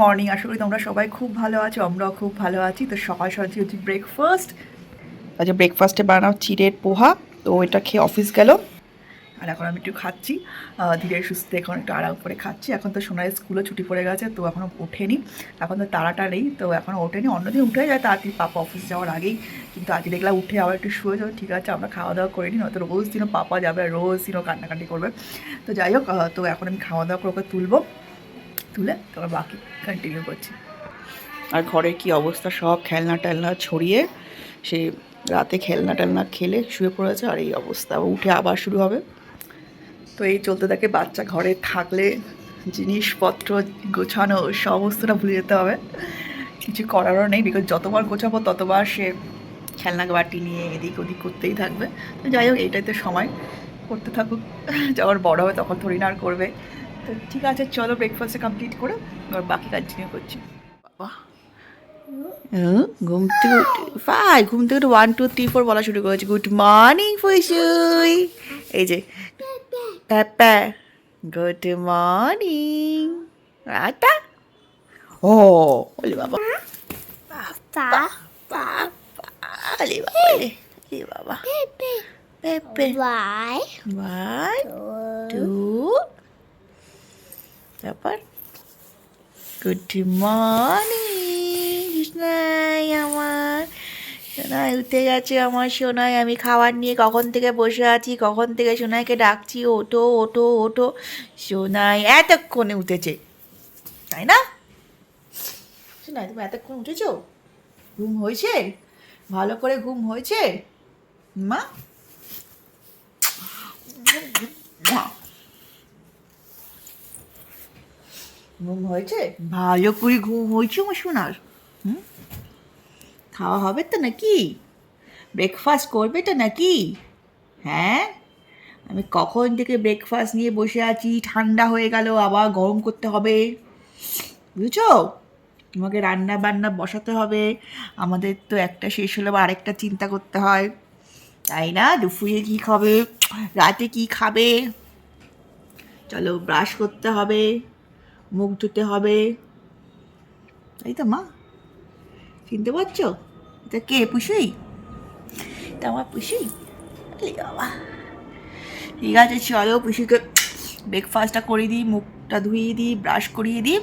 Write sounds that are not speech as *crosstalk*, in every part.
Morning আশা করি তোমরা সবাই খুব ভালো আছো, আমরাও খুব ভালো আছি। তো সকাল সকাল হচ্ছে ব্রেকফাস্ট আচ্ছা ব্রেকফাস্টে বানাও চিড়ের পোহা, তো এটা খেয়ে অফিস গেল। আর এখন আমি একটু খাচ্ছি। ধীরে সুস্থে এখন একটু আরাম করে খাচ্ছি। এখন তো সোনার স্কুলে ছুটি পড়ে গেছে, তো এখনও ওঠেনি। এখন তো তাড়াটা নেই, তো এখনও ওঠেনি। অন্যদিন উঠে যায়, তাড়াতাড়ি পাপা অফিস যাওয়ার আগেই। কিন্তু আজকে দেখলাম উঠে আবার একটু শুয়ে যাবে। ঠিক আছে, আমরা খাওয়া দাওয়া করে নিই, নয়তো রোজ দিনও পাপা যাবে, রোজ দিনও কান্নাকাটি করবে। তো যাই হোক তো এখন আমি খাওয়া দাওয়া করে ওকে তুলবো। তুলে তারপর বাকি কন্টিনিউ করছি। আর ঘরের কি অবস্থা? সব খেলনা টেলনা ছড়িয়ে সে রাতে খেলনা টেলনা খেলে শুয়ে পড়েছে আর এই অবস্থা। উঠে আবার শুরু হবে। তো এই চলতে থাকে বাচ্চা ঘরে থাকলে জিনিসপত্র গোছানো সমস্তটা ভুলে যেতে হবে। কিছু করারও নেই বিকজ যতবার গোছাবো ততবার সে খেলনা বাটি নিয়ে এদিক ওদিক করতেই থাকবে। তো যাই হোক, এইটাই তো সময়। করতে থাকুক। যখন বড় হবে তখন থোড়ি না আর করবে। তো ঠিক আছে চলো ব্রেকফাস্টে কমপ্লিট করে এবার বাকি কন্টিনিউ করছি। বাবা। হুম, ঘুম থেকে ফাই ঘুম থেকে উঠে ওয়ান টু থ্রি ফোর বলা শুরু করেছে। Good morning Fusui. এই যে প্যাপা গুড মর্নিং আটা ও ওলে বাবা। আলে বাবা আলে বাবা। পেপে। why? ওয়ান টু তারপর গুড মর্নিং সোনাই আমার। সোনাই উঠে গেছে আমার, সোনাই, আমি খাবার নিয়ে কখন থেকে বসে আছি, কখন থেকে সোনাইকে ডাকছি, ওঠো ওঠো ওঠো। সোনাই এতক্ষণে উঠেছে, তাই না? সোনাই, তুমি এতক্ষণ উঠেছো? ঘুম হয়েছে? ভালো করে ঘুম হয়েছে? মা? মা ঘুম হয়েছে? ভালো করে ঘুম হয়েছে, আমার সোনার। হুম? খাওয়া হবে তো নাকি? ব্রেকফাস্ট করবে তো নাকি? হ্যাঁ? আমি কখন থেকে ব্রেকফাস্ট নিয়ে বসে আছি? ঠান্ডা হয়ে গেল, আবার গরম করতে হবে। বুঝছ? তোমাকে রান্না বান্না বসাতে হবে। আমাদের তো একটা শেষ হলে আবার আরেকটা চিন্তা করতে হয়। তাই না? দুপুরে কী খাবে? রাতে কি খাবে? চলো ব্রাশ করতে হবে। মুখ ধুতে হবে। তাই তো মা, চিনতে পারছ? এটা কে পুষুই এটা আমার পুষুই বাবা। ঠিক আছে, চলো পুষুকে ব্রেকফাস্টটা করে দিই, মুখটা ধুয়ে দিই ব্রাশ করিয়ে দিই।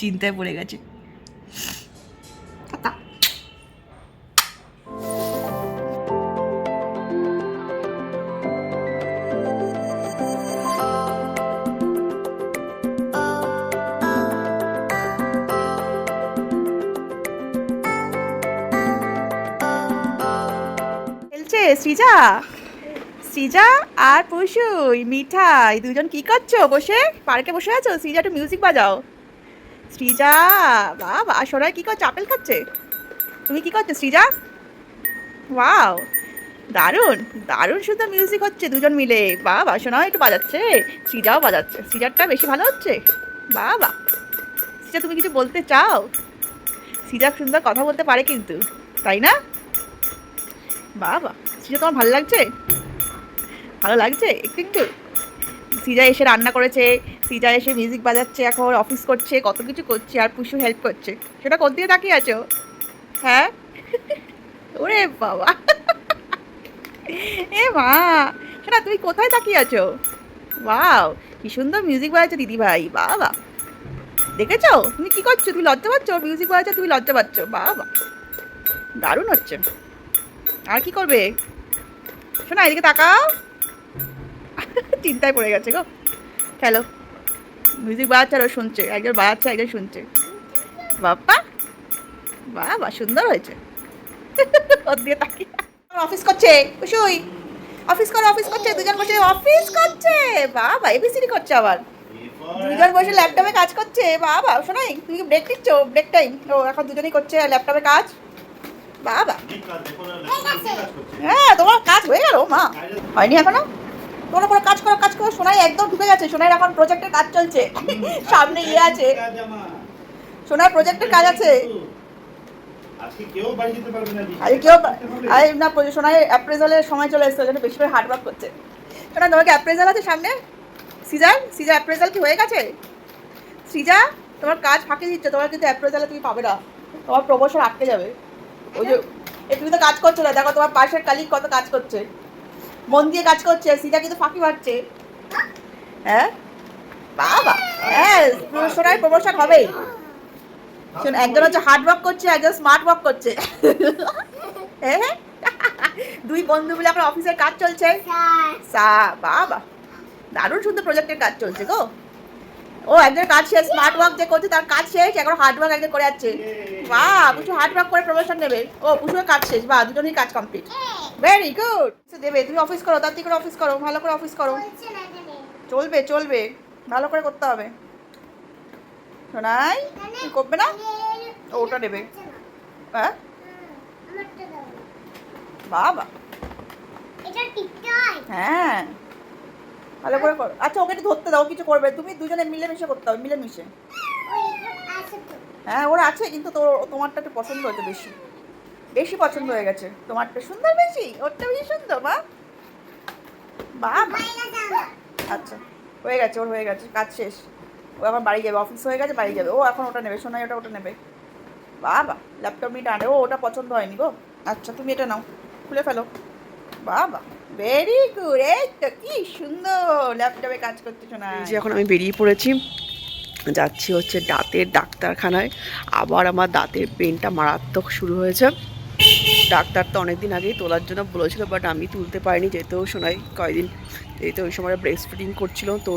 চিন্তায় পড়ে গেছে। সৃজা? সৃজা আর পশুই মিঠাই, দুজন কি করছ? বসে, পার্কে বসে আছো? সৃজা, একটু মিউজিক বাজাও। সৃজা, বাবা সোনাই কি করছ? আপেল খাচ্ছে? তুমি কি করছ, সৃজা? ওয়াও দারুণ দারুণ সুন্দর মিউজিক হচ্ছে দুজন মিলে। বাবা সোনাও একটু বাজাচ্ছে, সৃজাও বাজাচ্ছে। সৃজারটা বেশি ভালো হচ্ছে? বা বাবা, সৃজা, তুমি কিছু বলতে চাও? সৃজা সুন্দর কথা বলতে পারে কিন্তু, তাই না? বাবা সৃজা তোমার ভালো লাগছে? ভালো লাগছে? একটু একটু। সিজা এসে রান্না করেছে, সিজা এসে মিউজিক বাজাচ্ছে, এখন অফিস করছে, কত কিছু করছে, আর পুষু হেল্প করছে। সেটা কোন দিয়ে তাকিয়ে আছো? হ্যাঁ? ওরে বাবা। এ মা সেটা তুমি কোথায় তাকিয়ে আছো? বাও কি সুন্দর মিউজিক বাজাচ্ছে দিদি ভাই, বাবা। দেখেছ? তুমি কি করছ? তুমি লজ্জা পাচ্ছ? মিউজিক বাজাচ্ছে, তুমি লজ্জা পাচ্ছ, বাবা। দারুণ হচ্ছে। আর কি করবে? শোনা, এদিকে তাকাও। *laughs* চিন্তায় পড়ে গেছে গো। খেলো। মিউজিক বাজাচ্ছে আর ও শুনছে, একজন বাজাচ্ছে একজন শুনছে। বাপ্পা, বাবা, সুন্দর হয়েছে। *laughs* ওর দিয়ে তাকিয়ে। অফিস করছে কুসুই অফিস করে, অফিস করছে, দুজন বসে, অফিস করছে। বাবা এবিসিডি করছে আবার। দুজন বসে ল্যাপটপে কাজ করছে। বাবা, শোনাই, তুমি ব্রেক নিচ্ছ? ব্রেক টাইম ও, এখন দুজনেই করছে ল্যাপটপে কাজ। বাবা। হ্যাঁ তোমার কাজ হয়ে গেল মা। হয়নি এখনও? তোমরা পুরো কাজ করো কাজ করো। সোনাই একদম ঢুকে গেছে। সোনাইয়ের এখন প্রজেক্টের কাজ চলছে। সামনে ইয়ে আছে। সোনার প্রজেক্টের কাজ আছে। আজকে কেউ বাড়ি যেতে পারবে না আরে কেউ আরে না সোনাই অ্যাপ্রেজালের সময় চলে এসেছে জন্য বেশি করে হার্ড ওয়ার্ক করছে। সোনা তোমাকে অ্যাপ্রেজাল আছে সামনে? সিজার? সিজার অ্যাপ্রেজাল কি হয়ে গেছে? সৃজা তোমার কাজ ফাঁকি দিচ্ছে। তোমার কিন্তু অ্যাপ্রেজালে তুমি পাবে না। তোমার প্রমোশন আটকে যাবে। ওই যে তুমি তো কাজ করছ না দেখো তোমার পাশের কালিক কত কাজ করছে। মন দিয়ে কাজ করছে সৃজা কিন্তু ফাঁকি মারছে। হ্যাঁ? বাবা। হ্যাঁ সোনার প্রমোশন হবেই। শোন একজন হচ্ছে হার্ড ওয়ার্ক করছে একজন স্মার্ট ওয়ার্ক করছে। *laughs* হ্যাঁ *laughs* দুই বন্ধু মিলে এখন অফিসের কাজ চলছে। সা বাবা। দারুণ সুন্দর প্রজেক্টের কাজ চলছে গো। ও একজন কাজ শেষ স্মার্ট ওয়ার্ক যে করছে তার কাজ শেষ এখন হার্ড ওয়ার্ক একজন করে যাচ্ছে। বাহ পুষু হার্ড ওয়ার্ক করে প্রমোশন নেবে। ও পুষুর কাজ শেষ বাহ দুজনেই কাজ কমপ্লিট ভেরি গুড দেবে তুমি অফিস করো তার করে অফিস করো ভালো করে অফিস করো। চলবে চলবে ভালো করে করতে হবে। শোনাই তুমি করবে না? ও, ওটা নেবে। হ্যাঁ? বাবা হ্যাঁ। ভালো করে করো। আচ্ছা ওকে একটু ধরতে দাও কিছু করবে তুমি দুজনে মিলেমিশে করতে হবে, মিলেমিশে। হ্যাঁ ওরা আছে, কিন্তু তোর তোমারটা একটু পছন্দ হয়েছে বেশি। বেশি পছন্দ হয়ে গেছে। তোমারটা সুন্দর বেশি? ওরটা বেশি সুন্দর বাইরে আচ্ছা হয়ে গেছে, ওর হয়ে গেছে, কাজ শেষ। ও এখন বাড়ি যাবে, অফিস হয়ে গেছে, বাড়ি যাবে। ও এখন ওটা নেবে, সোনাই ওটা ওটা নেবে। বাবা ল্যাপটপ নিয়ে টানে। ও ওটা পছন্দ হয়নি গো। আচ্ছা তুমি এটা নাও, খুলে ফেলো। বাবা ভেরি গুড এই তো কি সুন্দর ল্যাপটপে কাজ করতে শোনা যে এখন আমি বেরিয়ে পড়েছি যাচ্ছি হচ্ছে দাঁতের ডাক্তারখানায়। আবার আমার দাঁতের পেনটা মারাত্মক শুরু হয়েছে। ডাক্তার তো অনেকদিন আগেই তোলার জন্য বলেছিল বাট আমি তুলতে পারিনি যেহেতু শোনাই কয়দিন যেহেতু ওই সময় ব্রেস্ট ফিডিং করছিল তো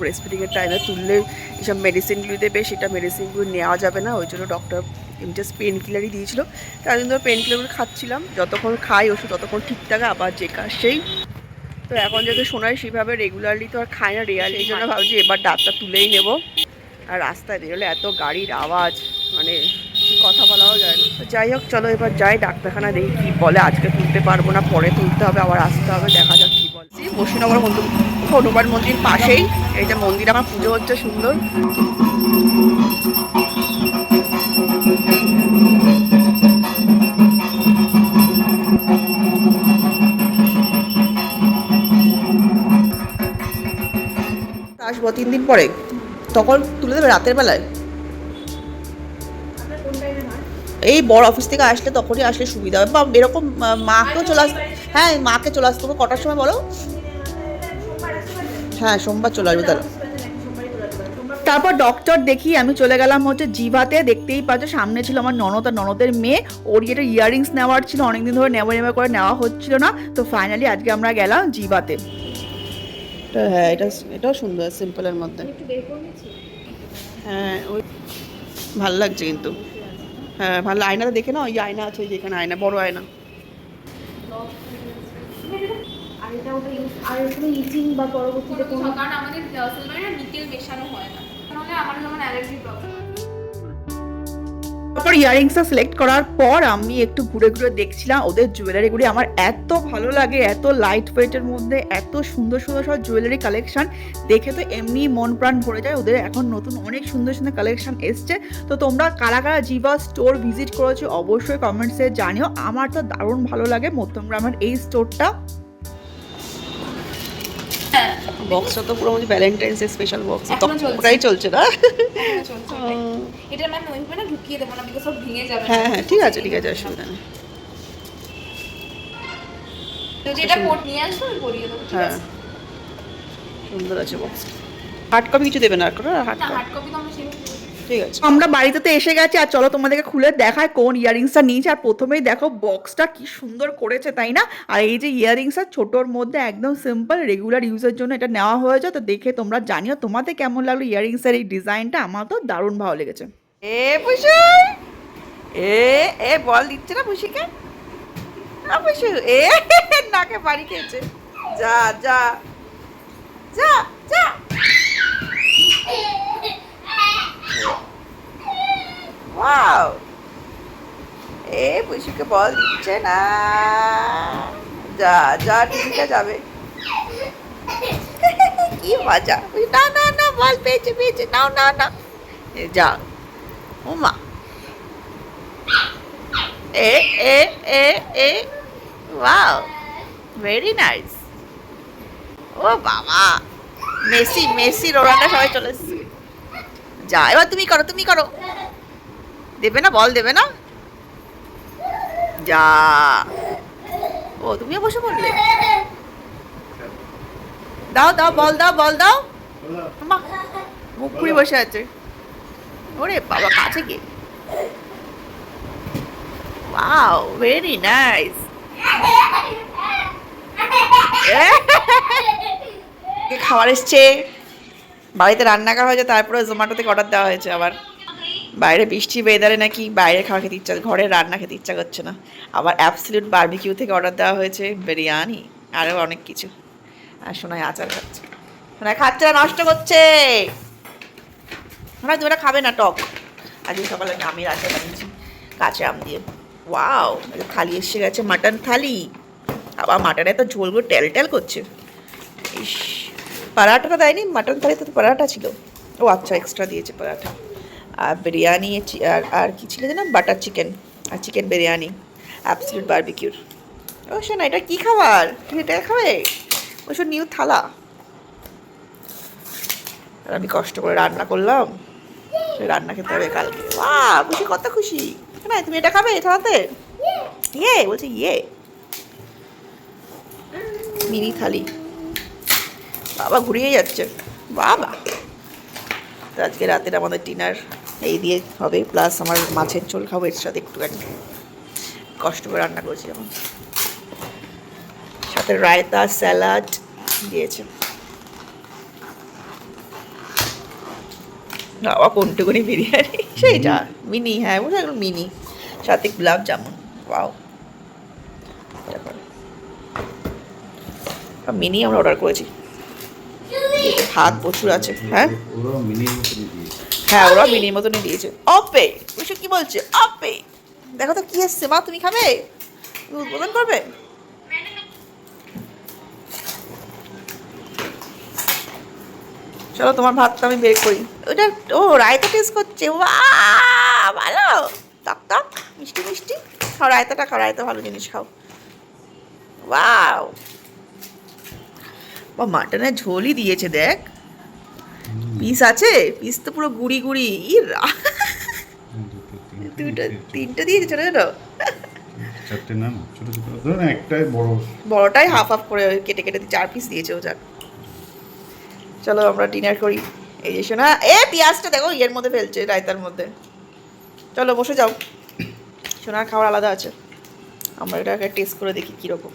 ব্রেস্ট ফিডিংয়ের টাইমে তুললে এসব মেডিসিনগুলি দেবে সেটা মেডিসিনগুলো নেওয়া যাবে না ওই জন্য ডক্টর জাস্ট পেন কিলারই দিয়েছিলো। তার জন্য পেন কিলারগুলো খাচ্ছিলাম। যতক্ষণ খাই ওষুধ ততক্ষণ ঠিক থাকে আবার যে কাজ সেই। তো এখন যেহেতু শোনাই সেভাবে রেগুলারলি তো আর খায় না রিয়াল এই জন্য ভাবছি এবার ডাক্তার তুলেই নেব। আর রাস্তায় বেরোলে এত গাড়ির আওয়াজ মানে কথা বলাও যায় না। তো যাই হোক চলো এবার যাই ডাক্তারখানা দেখি কি বলে। আজকে তুলতে পারব না পরে তুলতে হবে আবার আসতে হবে দেখা যাক কি বলে। বসুনগর হনুমান মন্দির পাশেই। এই যে মন্দির আমার পুজো হচ্ছে সুন্দর। আসব তিন দিন পরে। তখন তুলে দেবে রাতের বেলায়। এই বড় অফিস থেকে আসলে তখনই আসলে সুবিধা হবে। বা এরকম মাকেও চলে আস হ্যাঁ মাকে চলে আসতে হবে। কটার সময় বলো? হ্যাঁ সোমবার চলে আসবে, তাহলে। তারপর ডক্টর দেখি আমি চলে গেলাম হচ্ছে জিভাতে। দেখতেই পাচ্ছ, সামনে ছিল আমার ননদ আর ননদের মেয়ে। ওর এটা ইয়ারিংস নেওয়ার ছিল, অনেকদিন ধরে নেওয়া নেওয়া করে নেওয়া হচ্ছিল না। তো ফাইনালি আজকে আমরা গেলাম জিভাতে। হ্যাঁ এটা এটাও সুন্দর সিম্পলের মধ্যে। হ্যাঁ ওই ভালো লাগছে কিন্তু। হ্যাঁ ভালো আয়নাটা দেখে না ওই আয়না আছে ওই যে আয়না বড় আয়না। আর এটা ওটা ইউজ আর কোনো ইচিং বা পরবর্তীতে কোনো কারণ আমাদের সিলভারে নিকেল মেশানো হয় না। তাহলে আমার যেমন অ্যালার্জি প্রবলেম তারপর ইয়ারিংসটা সিলেক্ট করার পর আমি একটু ঘুরে ঘুরে দেখছিলাম, ওদের জুয়েলারিগুলি আমার এত ভালো লাগে, এত লাইট ওয়েটের মধ্যে, এত সুন্দর সুন্দর সব জুয়েলারি কালেকশন দেখে তো এমনি মন প্রাণ ভরে যায়, ওদের এখন নতুন অনেক সুন্দর সুন্দর কালেকশন এসছে। তো তোমরা কারা কারা জিভা স্টোর ভিজিট করেছ, অবশ্যই কমেন্টসে জানিও। আমার তো দারুণ ভালো লাগে মধ্যমগ্রামের এই স্টোরটা বক্সটা তো পুরো ভ্যালেন্টাইন্স স্পেশাল বক্স। ওটাই চলছে। না? এটা ম্যাম ওইভাবে না ঢুকিয়ে দেবো না বিকজ সব ভেঙে যাবে। হ্যাঁ হ্যাঁ ঠিক আছে ঠিক আছে অসুবিধা নেই। তো যেটা কোট নিয়ে আসব আমি পরিয়ে দেবো ঠিক হ্যাঁ। আছে? সুন্দর আছে বক্স হার্ড কপি কিছু দেবে না আর হার্ড কপি তো আমরা সেরকম ঠিক আছে। আমরা বাড়িতে তো এসে গেছি, আর চলো তোমাদেরকে খুলে দেখায় কোন ইয়ারিংসটা নিয়েছে, আর প্রথমেই দেখো বক্সটা কি সুন্দর করেছে, তাই না? আর এই যে ইয়ারিংসটা ছোটোর মধ্যে একদম সিম্পল রেগুলার ইউজের জন্য এটা নেওয়া হয়েছে, তো দেখে তোমরা জানিও তোমাদের কেমন লাগল ইয়ারিংসের এই ডিজাইনটা, আমার তো দারুণ ভালো লেগেছে। এ পুষু, এ এ বল দিচ্ছে না পুষিকে? না পুষু, এ, নাকে বাড়ি খেয়েছে। যা যা যা যা। এ বল দিচ্ছে না। যা যা টিভিটা যাবে। কি মজা। না না না, বল, পেয়েছে পেয়েছে। নাও না না যা। এ এ এ এ। ওয়াও ভেরি নাইস ও বাবা। মেসি মেসি রোনাল্ডো সবাই চলে এসছে। যা, এবার তুমি করো তুমি করো। দেবে না, বল দেবে না। যা। ও, তুমিও বসে পড়লে? দাও দাও, বল দাও বল দাও। মুখ ঘুরে বসে আছে। ওরে বাবা, কাছে কে ওয়াও ভেরি নাইস খাবার এসছে? বাড়িতে রান্না করা হয়েছে, তারপরে জোম্যাটো থেকে অর্ডার দেওয়া হয়েছে আবার। বাইরে বৃষ্টি ওয়েদারে নাকি বাইরে খাওয়া খেতে ইচ্ছা, ঘরে রান্না খেতে ইচ্ছা করছে না। আবার অ্যাবসলিউট বারবিকিউ থেকে অর্ডার দেওয়া হয়েছে বিরিয়ানি আরও অনেক কিছু। আর সোনায় আচার খাচ্ছে। সোনায় খাচ্ছে না, নষ্ট করছে। সোনায় তুমি এটা খাবে না, টক। আজকে সকালে আমি আচার বানিয়েছি কাঁচা আম দিয়ে। ওয়াও থালি এসে গেছে মাটন থালি। আবার মাটনে তো ঝোলগুলো টেল টেল করছে। ইস পরাঠাটা দেয়নি মাটন থালিতে তো পরাঠা ছিল। ও আচ্ছা এক্সট্রা দিয়েছে পরাঠা। আর বিরিয়ানি আর আর কি ছিল যেন? বাটার চিকেন, আর চিকেন বিরিয়ানি অ্যাবসলিউট বারবিকিউর ও শোনা এটা কী খাবার? তুমি এটা খাবে? ওসব নিউ থালা। আর আমি কষ্ট করে রান্না করলাম। রান্না খেতে হবে কালকে। বা খুশি, কত খুশি। না তুমি এটা খাবে থালাতে? ইয়ে বলছি ইয়ে। মিনি থালি। বাবা, ঘুরিয়ে যাচ্ছে। বাবা। আজকে রাতের আমাদের ডিনার এই দিয়ে হবে প্লাস আমার মাছের ঝোল খাব এর সাথে একটুখানি কষ্ট করে রান্না করেছি যেমন সাথে রায়তা স্যালাড দিয়েছে। বাবা কোনটুকুনি বিরিয়ানি? সেইটা মিনি হ্যাঁ বুঝে গেল মিনি। সাথে গোলাপ জামুন ওয়াও। মিনি আমরা অর্ডার করেছি। ভাত প্রচুর আছে হ্যাঁ? হ্যাঁ ওরা মিনির মতনই দিয়েছে। অপে ওইসব কি বলছে? অপে দেখো তো কি এসছে মা তুমি খাবে? তুমি উদ্বোধন করবে? চলো তোমার ভাতটা আমি বের করি। ওটা ও রায়তা টেস্ট করছে ভালো! টক টক মিষ্টি মিষ্টি। খাও রায়তাটা খাও রায়তা ভালো জিনিস খাও। ওয়াও! বা মাটনের ঝোলই দিয়েছে দেখ। পিস আছে? পিস তো পুরো গুড়ি গুড়ি। ইরা দুটো তিনটে দিয়েছে ছোটো ছোটো। চারটে না না, ছোট ছোট। ধরুন একটাই বড়। বড়টাই হাফ হাফ করে কেটে কেটে দিয়ে চার পিস দিয়েছে ও যাক চলো আমরা ডিনার করি। এই যে শোনা এ পেঁয়াজটা দেখো ইয়ের মধ্যে ফেলছে রায়তার মধ্যে। চলো বসে যাও। সোনার খাবার আলাদা আছে। আমরা এটাকে টেস্ট করে দেখি কীরকম।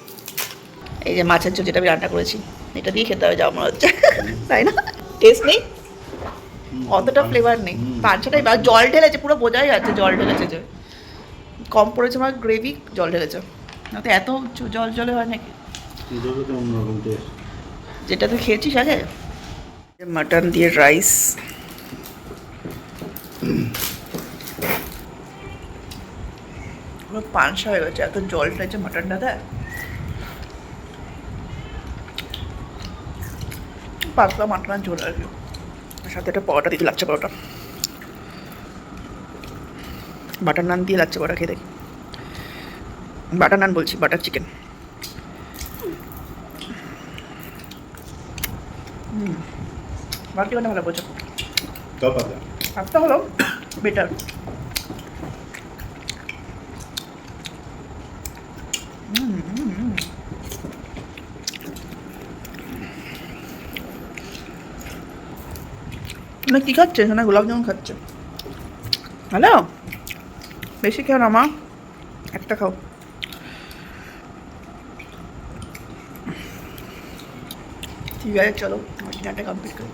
এই যে মাছের ঝোল যেটা আমি রান্না করেছি এটা দিয়ে খেতে হবে যা মনে হচ্ছে। তাই না? টেস্ট নেই? অতটা ফ্লেভার নেই। পাঁচটাই বা জল ঢেলেছে পুরো বোঝাই যাচ্ছে জল ঢেলেছে যে কম পড়েছে আমার গ্রেভি জল ঢেলেছে। না তো এত জল জলে হয় নাকি? যেটা তুই খেয়েছিস আগে? মাটন দিয়ে রাইস পুরো পানসা হয়ে গেছে এত জল টেছে মাটনটা দেয় পাতলা মাটনের ঝোল আর সাথে একটা পরোটা দিতে লাগছে পরোটা। বাটার নান দিয়ে লাগছে পরোটা খেয়ে দেখি বাটার নান বলছি বাটার চিকেন। বাটি মানে ভালো চল পাতা হলো বেটার না কি খাচ্ছে? গোলাপ জামুন খাচ্ছে। হ্যালো? বেশি খেও না, মা। একটা খাও। ঠিক আছে, চলো ডিনারটা কমপ্লিট করি।